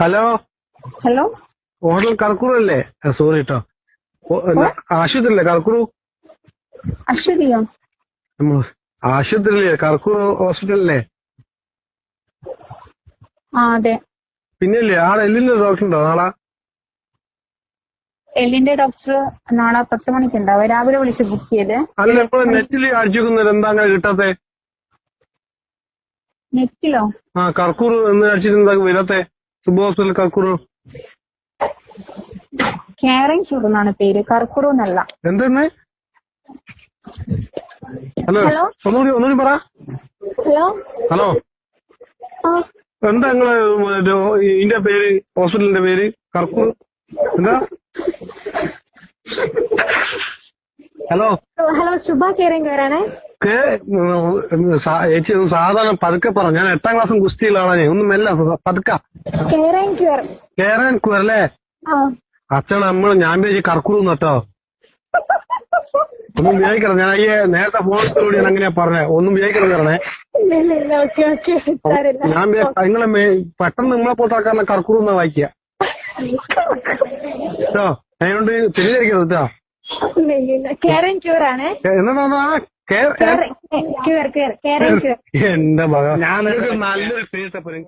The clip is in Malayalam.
ഹലോ. ഹലോ. ഹോട്ടൽ കർക്കൂറല്ലേ? സോറി കേട്ടോ ആശുപത്രി അല്ലേ കർക്കൂറു? അല്ലേ ആശുപത്രിയില്ലേ? കർക്കൂർ ഹോസ്പിറ്റലല്ലേ? ആ അതെ. പിന്നെയല്ലേ ആടെ എല്ലിന്റെ ഡോക്ടർ ഉണ്ടോ നാളെ? എല്ലിന്റെ ഡോക്ടർ നാളെ പത്ത് മണിക്ക് ഉണ്ടാവും രാവിലെ വിളിച്ച് ബുക്ക് ചെയ്ത്. അല്ല നെറ്റിൽ അടിച്ചു എന്താ അങ്ങനെ കിട്ടാത്തെ? നെറ്റിലോ? ആ കർക്കൂർ എന്ന് അടിച്ചിരുന്ന വരാത്തെ? സുബ ഹോസ്പിറ്റൽ കർക്കൂർ കെയറിംഗ് ചൂർ എന്നാണ് പേര്. കർക്കൂർ എന്നല്ല. എന്തെന്ന്? ഹലോ? ഒന്നുകൂടി ഒന്നുകൂടി പറ. ഹലോ? ഹലോ? എന്താ നിങ്ങൾ ഇതിന്റെ പേര് ഹോസ്പിറ്റലിന്റെ പേര്? കർക്കൂർ? എന്താ? ഹലോ? ഹലോ ശുഭ കെയറിംഗ് കെയറാണേ കേ ഉം, സാ- ചേച്ചി ഒന്ന് സാധാരണ പതുക്കെ പറ. ഞാൻ എട്ടാം ക്ലാസ്സും കുസ്തിയിലാണ് ഒന്നും മെല്ല പതുക്ക. ക്യൂർ. അച്ഛൻ നമ്മൾ ഞാൻ പേജ് കർക്കൂന്ന് കേട്ടോ ഒന്നും വിചാരിക്കണം ഞാൻ അയ്യേ നേരത്തെ ഫോണിലൂടെ ഞാൻ അങ്ങനെയാ പറഞ്ഞേ. ഒന്നും വിചാരിക്കണം പറഞ്ഞേ സാരമില്ല ഞാൻ നിങ്ങളെ പെട്ടെന്ന് നിങ്ങളെ പോലത്തെ ആൾക്കാരെ കർക്കൂന്ന് വായിക്കുക കേട്ടോ? അതിനോണ്ട് തിരിച്ചടിക്കരുത് കേട്ടോ. എന്റെ മകൻ. ഞാനൊരു നല്ലൊരു പേര്